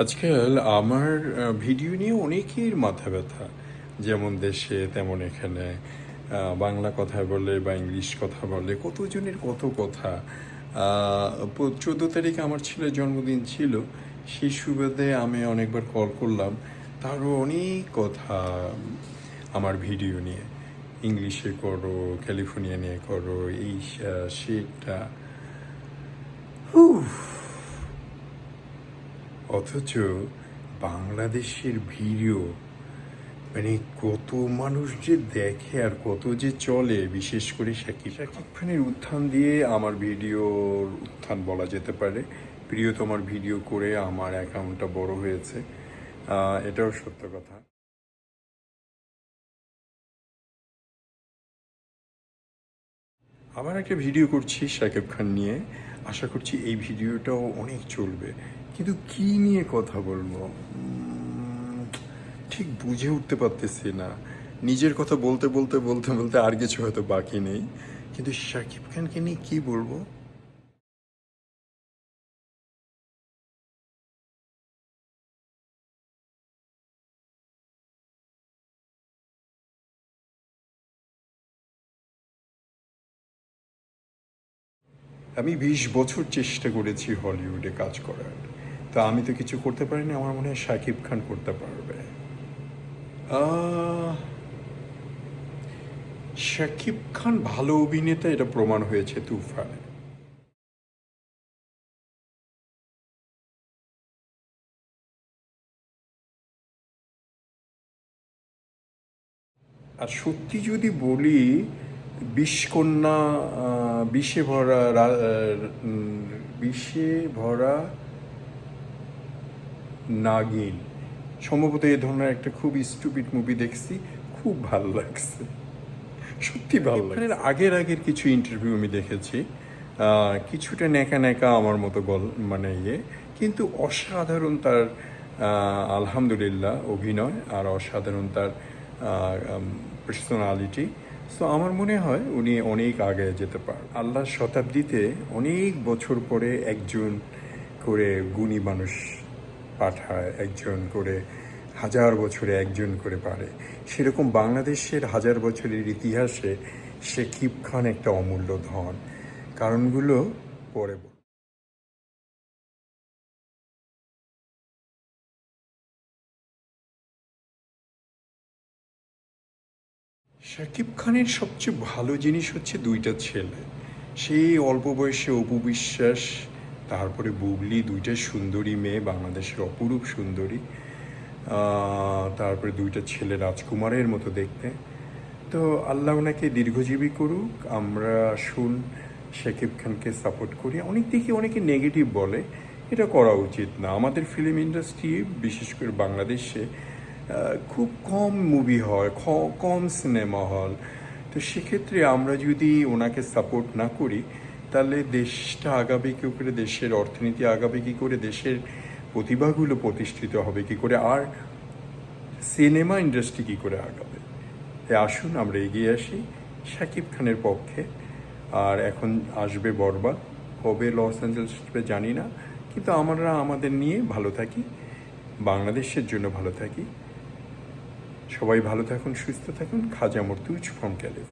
আজকাল আমার ভিডিও নিয়ে অনেকের মাথা ব্যথা। যেমন দেশে, তেমন এখানে বাংলা কথা বলে বা ইংলিশ কথা বলে, কতজনের কত কথা। চোদ্দ তারিখে আমার ছেলের জন্মদিন ছিল সেই সুবাদে আমি অনেকবার কল করলাম। তারও অনেক কথা আমার ভিডিও নিয়ে। ইংলিশে করো, ক্যালিফোর্নিয়া নিয়ে করো এই সেটা। উফ! অথচ বাংলাদেশের ভিডিও মানে কত মানুষ যে দেখে আর কত যে চলে, বিশেষ করে শাকিব শাকিব খানের উত্থান দিয়ে আমার ভিডিওর উত্থান বলা যেতে পারে। প্রিয়তমার ভিডিও করে আমার অ্যাকাউন্টটা বড় হয়েছে। এটাও সত্য কথা। আবার একটা ভিডিও করছি শাকিব খান নিয়ে। আশা করছি এই ভিডিওটাও অনেক চলবে। কিন্তু কি নিয়ে কথা বলব? ঠিক বুঝে উঠতে পারতেছি না। নিজের কথা বলতে বলতে বলতে বলতে আর কিছু হয়তো বাকি নেই। কিন্তু শাকিব খানকে নিয়ে কি বলব? আমি বিশ বছর চেষ্টা করেছি হলিউডে কাজ করার। তা আমি তো কিছু করতে পারিনি, আমার মনে হয় শাকিব খান করতে পারবে। শাকিব খান ভালো অভিনেতা, এটা প্রমাণ হয়েছে তুফানে। আর সত্যি যদি বলি, বিষকন্যা বিষে ভরা বিষে ভরা নাগিন সম্ভবত এই ধরনের একটা খুব স্টুপিড মুভি দেখছি খুব ভালো লাগছে। সত্যি ভালো লাগছে। আগের আগের কিছু ইন্টারভিউ আমি দেখেছি। কিছুটা ন্যাকা ন্যাকা আমার মতো গল মানে ইয়ে। কিন্তু অসাধারণ তার আলহামদুলিল্লাহ অভিনয় আর অসাধারণ তার পার্সোনালিটি সো আমার মনে হয় উনি অনেক আগে যেতে পার আল্লাহ শতাব্দীতে অনেক বছর পরে একজন করে গুণী মানুষ পাঠায় একজন করে, হাজার বছরে একজন করে পারে সেরকম বাংলাদেশের হাজার বছরের ইতিহাসে শেখিব খান একটা অমূল্য ধন কারণগুলো পরে। শাকিব খানের সবচেয়ে ভালো জিনিস হচ্ছে দুইটা ছেলে সেই অল্প বয়সে অপু বিশ্বাস তারপরে বুবলি, দুইটা সুন্দরী মেয়ে, বাংলাদেশের অপরূপ সুন্দরী। তারপরে দুইটা ছেলে রাজকুমারের মতো দেখতে। তো আল্লাহ ওনাকে দীর্ঘজীবী করুক, আমরা শুন শাকিব খানকে সাপোর্ট করি। অনেক দিকে অনেকে নেগেটিভ বলে, এটা করা উচিত না। আমাদের ফিল্ম ইন্ডাস্ট্রি বিশেষ করে বাংলাদেশে খুব কম মুভি হয় কম সিনেমা হল তো সেক্ষেত্রে আমরা যদি ওনাকে সাপোর্ট না করি তাহলে দেশটা আগাবে কী করে? দেশের অর্থনীতি আগাবে কী করে? দেশের প্রতিভাগুলো প্রতিষ্ঠিত হবে কী করে? আর সিনেমা ইন্ডাস্ট্রি কী করে আগাবে? তাই আসুন, আমরা এগিয়ে আসি শাকিব খানের পক্ষে। আর এখন আসবে বরবাদ। হবে লস অ্যাঞ্জেলস জানি না। কিন্তু আমরা আমাদের নিয়ে ভালো থাকি। বাংলাদেশের জন্য ভালো থাকি। সবাই ভালো থাকুন, সুস্থ থাকুন। খাজা মর্তুজ ফ্রম ক্যালিফোর্নিয়া